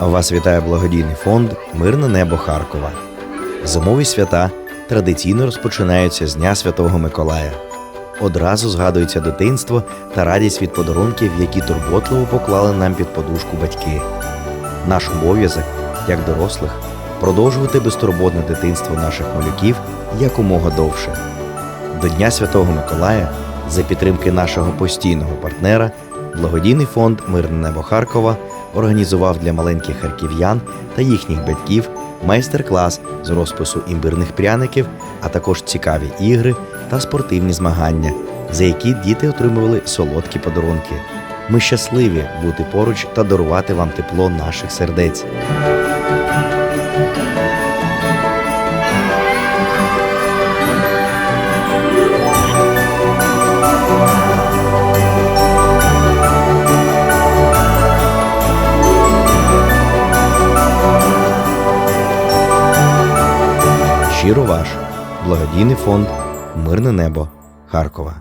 Вас вітає благодійний фонд Мирне небо Харкова. Зимові свята традиційно розпочинаються з Дня Святого Миколая. Одразу згадується дитинство та радість від подарунків, які турботливо поклали нам під подушку батьки. Наш обов'язок, як дорослих, продовжувати безтурботне дитинство наших малюків якомога довше. До Дня Святого Миколая за підтримки нашого постійного партнера благодійний фонд Мирне небо Харкова організував для маленьких харків'ян та їхніх батьків майстер-клас з розпису імбирних пряників, а також цікаві ігри та спортивні змагання, за які діти отримували солодкі подарунки. Ми щасливі бути поруч та дарувати вам тепло наших сердець. Щиро ваш благодійний фонд Мирне небо Харкова.